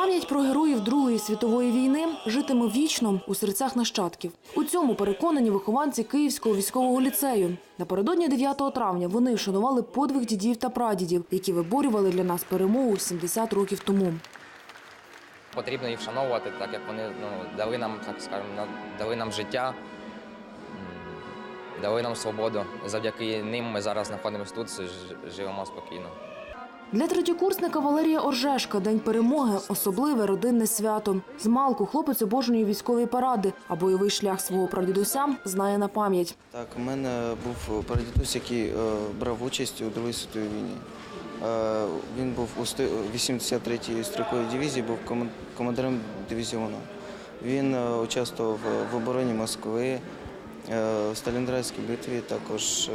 Пам'ять про героїв Другої світової війни житиме вічно у серцях нащадків. У цьому переконані вихованці Київського військового ліцею. Напередодні 9 травня вони вшанували подвиг дідів та прадідів, які виборювали для нас перемогу 70 років тому. Потрібно їх вшановувати, так як вони ну, дали нам, так скажемо, дали нам життя, дали нам свободу. Завдяки ним ми зараз знаходимося тут, живемо спокійно. Для третьокурсника Валерія Оржешка День перемоги особливе родинне свято. З малку хлопець обожнює військові паради, а бойовий шлях свого прадідуся знає на пам'ять. Так, у мене був прадідусь, який е, брав участь у Другій світовій війні. Е, він був у сто- 83-й строковій дивізії, був командиром дивізіону. Він е, участвував в обороні Москви, в Сталінградській битві, також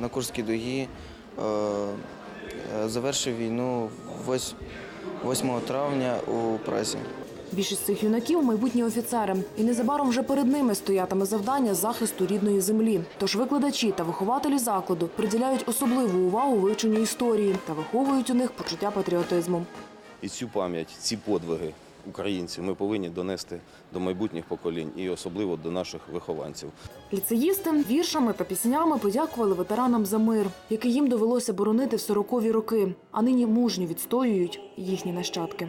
на Курській дугі. Завершив війну вось- 8 травня у Празі. Більшість цих юнаків майбутні офіцери, і незабаром вже перед ними стоятиме завдання захисту рідної землі. Тож викладачі та вихователі закладу приділяють особливу увагу вивченню історії та виховують у них почуття патріотизму. І цю пам'ять, ці подвиги українців ми повинні донести до майбутніх поколінь і особливо до наших вихованців. Ліцеїсти віршами та піснями подякували ветеранам за мир, який їм довелося боронити в 40-ві роки, а нині мужньо відстоюють їхні нащадки.